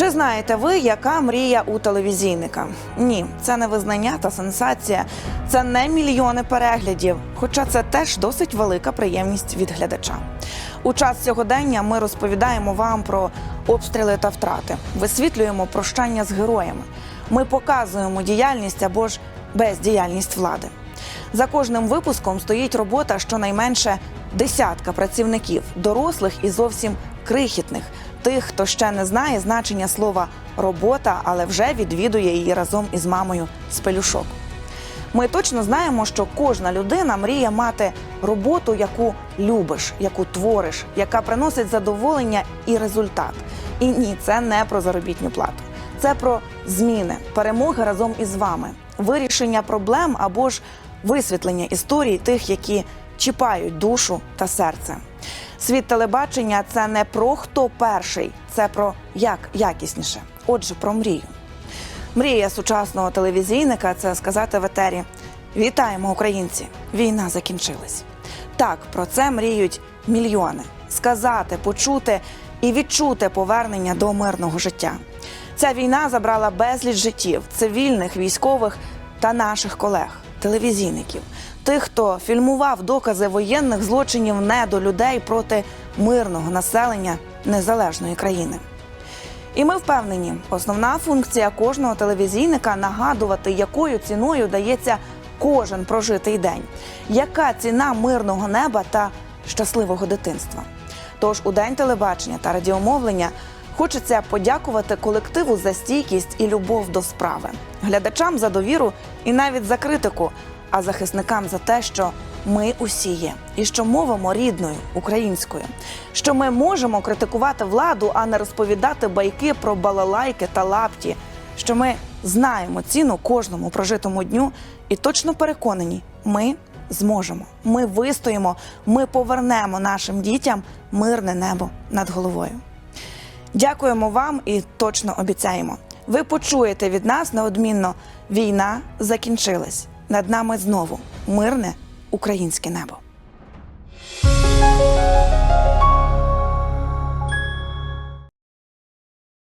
Чи знаєте ви, яка мрія у телевізійника? Ні, це не визнання та сенсація, це не мільйони переглядів, хоча це теж досить велика приємність від глядача. У час сьогодення ми розповідаємо вам про обстріли та втрати, висвітлюємо прощання з героями. Ми показуємо діяльність або ж бездіяльність влади. За кожним випуском стоїть робота щонайменше десятка працівників, дорослих і зовсім крихітних, тих, хто ще не знає значення слова робота, але вже відвідує її разом із мамою з пелюшок. Ми точно знаємо, що кожна людина мріє мати роботу, яку любиш, яку твориш, яка приносить задоволення і результат. І ні, це не про заробітну плату. Це про зміни, перемоги разом із вами, вирішення проблем або ж висвітлення історій тих, які чіпають душу та серце. Світ телебачення це не про хто перший, це про як якісніше. Отже, про мрію. Мрія сучасного телевізійника це сказати в етері: Вітаємо, українці! Війна закінчилась. Так, про це мріють мільйони. Сказати, почути і відчути повернення до мирного життя. Ця війна забрала безліч життів цивільних, військових та наших колег, телевізійників, тих, хто фільмував докази воєнних злочинів не до людей проти мирного населення незалежної країни. І ми впевнені, основна функція кожного телевізійника нагадувати, якою ціною дається кожен прожитий день, яка ціна мирного неба та щасливого дитинства. Тож у день телебачення та радіомовлення хочеться подякувати колективу за стійкість і любов до справи, глядачам за довіру і навіть за критику, а захисникам за те, що ми усі є, і що мовимо рідною українською, що ми можемо критикувати владу, а не розповідати байки про балалайки та лапті, що ми знаємо ціну кожному прожитому дню і точно переконані, ми зможемо, ми вистоїмо, ми повернемо нашим дітям мирне небо над головою. Дякуємо вам і точно обіцяємо. Ви почуєте від нас неодмінно: війна закінчилась. Над нами знову мирне українське небо.